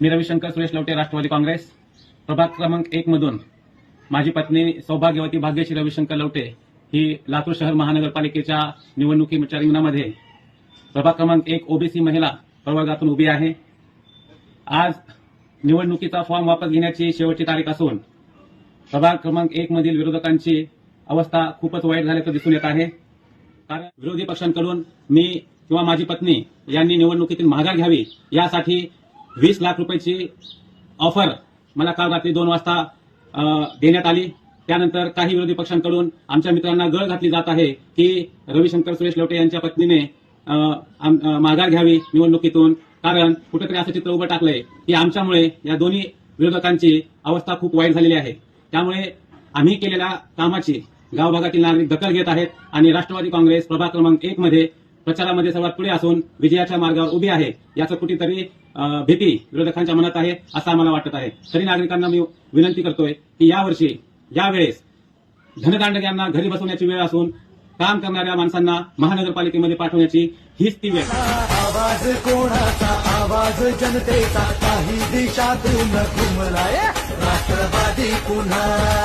मी रविशंकर सुरेश लवटे राष्ट्रवादी काँग्रेस. प्रभाग क्रमांक एक मधून माझी पत्नी सौभाग्यवती भाग्यश्री रविशंकर लवटे ही लातूर शहर महानगरपालिकेच्या निवडणुकीच्या रिंगणामध्ये प्रभाग क्रमांक एक ओबीसी महिला प्रवर्गातून उभी आहे. आज निवडणुकीचा फॉर्म वापस घेण्याची शेवटची तारीख असून प्रभाग क्रमांक एक मधील विरोधकांची अवस्था खूपच वाईट झाल्याचं दिसून येत आहे. कारण विरोधी पक्षांकडून मी किंवा माझी पत्नी यांनी निवडणुकीतून माघार घ्यावी यासाठी वीस लाख रुपयाची ऑफर मला काल रात्री दोन वाजता देण्यात आली. त्यानंतर काही विरोधी पक्षांकडून आमच्या मित्रांना गळ घातली जात आहे की रविशंकर सुरेश लवटे यांच्या पत्नीने आम- माघार घ्यावी निवडणुकीतून. कारण कुठेतरी असं चित्र उभं टाकलंय की आमच्यामुळे या दोन्ही विरोधकांची अवस्था खूप वाईट झालेली आहे. त्यामुळे आम्ही केलेल्या कामाची गावभागातील नागरिक दखल घेत आहेत आणि राष्ट्रवादी काँग्रेस प्रभाग क्रमांक एक मध्ये प्रचारामध्ये सर्वात पुढे असून विजयाच्या मार्गावर उभी आहे याचं कुठेतरी भीती विरोधकांच्या मनात आहे असं आम्हाला वाटत आहे. तरी नागरिकांना मी विनंती करतोय की यावर्षी यावेळेस धनदांडक यांना घरी बसवण्याची वेळ असून काम करणाऱ्या माणसांना महानगरपालिकेमध्ये पाठवण्याची हीच ती वेळ. आवाज कोणाचा? आवाज जनतेचा. काही दिशातून राष्ट्रवादी पुन्हा.